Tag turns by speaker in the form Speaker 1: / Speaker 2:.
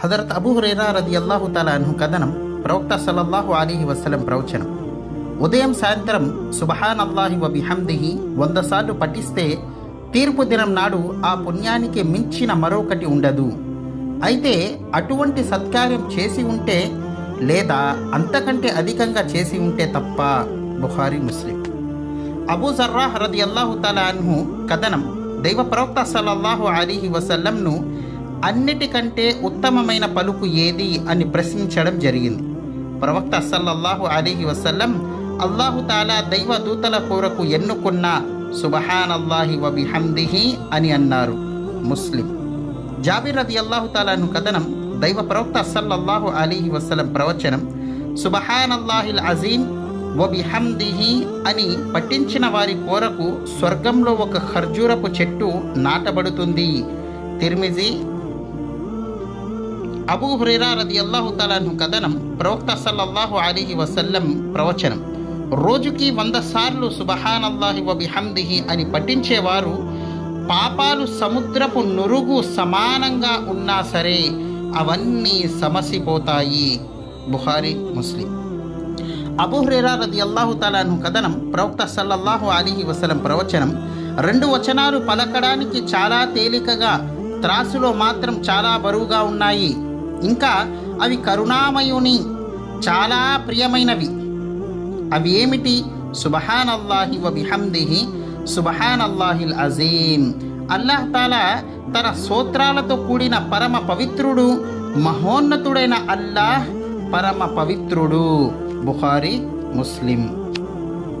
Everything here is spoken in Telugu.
Speaker 1: హజరత్ అబూ హురైరా రది అల్లాహు తాలాను కథనం ప్రవక్త సలల్లాహు అలీహి వసలం ప్రవచనం. ఉదయం సాయంత్రం సుబహాన్ అల్లాహి వబిహందిహి వంద సార్లు పఠిస్తే తీర్పు దినం నాడు ఆ పుణ్యానికి మించిన మరొకటి ఉండదు. అయితే అటువంటి సత్కార్యం చేసి ఉంటే లేదా అంతకంటే అధికంగా చేసి ఉంటే తప్ప బుఖారీ ముస్లిం. అబూ జర్రాహ్ రది అల్లాహు అన్హు కథనం. దైవ ప్రవక్త సల్లల్లాహు అలీహి వసల్లంను అన్నిటికంటే ఉత్తమమైన పలుకు ఏది అని ప్రశ్నించడం జరిగింది. ప్రవక్త సల్లల్లాహు అలీహి వసల్లం అల్లాహు తాలా దైవ దూతల కొరకు ఎన్నుకున్న సుబహాన్ అల్లాహి వ అని అన్నారు ముస్లిం. జాబిర్ రది అల్లాహు తాలాను కథనం దైవ ప్రవక్త సల్లల్లాహు అలీహి వసలం ప్రవచనం సుబహాన్ అల్లాహిల్ అజీం అని పట్టించిన వారి కోరకు స్వర్గంలో ఒక ఖర్జూరపు చెట్టు నాటబడుతుంది. తిర్మిజి అబూ హురేరా రది అల్లాహు కథనం ప్రవక్త సల్లల్లాహు అలీహి వసల్లం ప్రవచనం. రోజుకి వంద సార్లు సుబహాన్ అల్లాహి వ అని పఠించేవారు పాపాలు సముద్రపు నురుగు సమానంగా ఉన్నా సరే అవన్నీ సమసిపోతాయి. బుహారీ ముస్లిం. అబుహ్రేరా రది అల్లాహు తాలాను కథనం ప్రవక్త సల్లల్లాహు అలీహి వసలం ప్రవచనం. రెండు వచనాలు పలకడానికి చాలా తేలికగా త్రాసులో మాత్రం చాలా బరువుగా ఉన్నాయి. ఇంకా అవి కరుణామయుని చాలా ప్రియమైనవి. అవి ఏమిటి? సుబహాన్ అల్లాహి వబిహందిహి సుబహాన్ అల్లాహిల్ అజీమ్. అల్లాహ్ తాలా తన సూత్రాలతో కూడిన పరమ పవిత్రుడు మహోన్నతుడైన అల్లాహ్ పరమ పవిత్రుడు. బుఖారీ ముస్లిం